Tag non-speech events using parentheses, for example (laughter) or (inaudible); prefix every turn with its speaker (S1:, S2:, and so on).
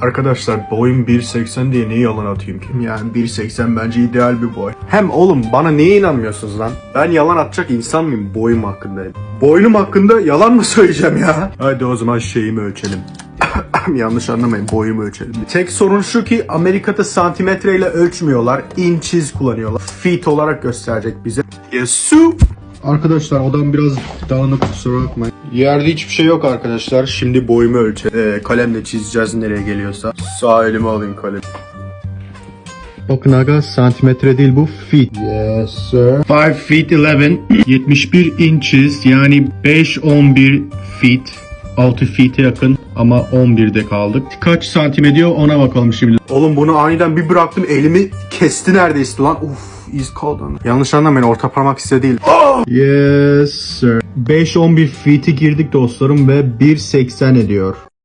S1: Arkadaşlar boyum 1.80 diye niye yalan atayım ki? Yani 1.80 bence ideal bir boy. Hem oğlum bana niye inanmıyorsunuz lan? Ben yalan atacak insan mıyım boyum hakkında? Boynum hakkında yalan mı söyleyeceğim ya? Hadi o zaman şeyimi ölçelim. (coughs) Yanlış anlamayın boyumu ölçelim. Tek sorun şu ki Amerika'da santimetreyle ölçmüyorlar. Inches kullanıyorlar. Feet olarak gösterecek bize. Yes su. Arkadaşlar odam biraz dağınık kusura bakmayın. Yerde hiçbir şey yok arkadaşlar. Şimdi boyumu ölçelim. Ee, kalemle çizeceğiz nereye geliyorsa. Sağ elime alayım kalem. Bakın aga santimetre değil bu feet. Yes sir. 5 feet 11. 71 (clears throat) inches yani 5-11 feet. 6 feet'e yakın ama 11'de kaldık. Kaç santim ediyor ona bakalım şimdi. Oğlum bunu aniden bir bıraktım elimi kesti neredeyse lan. Uf iz kaldı. Yanlış anlamayın orta parmak size değil. Yes sir. 5-11 feet'i girdik dostlarım ve 1.80 ediyor.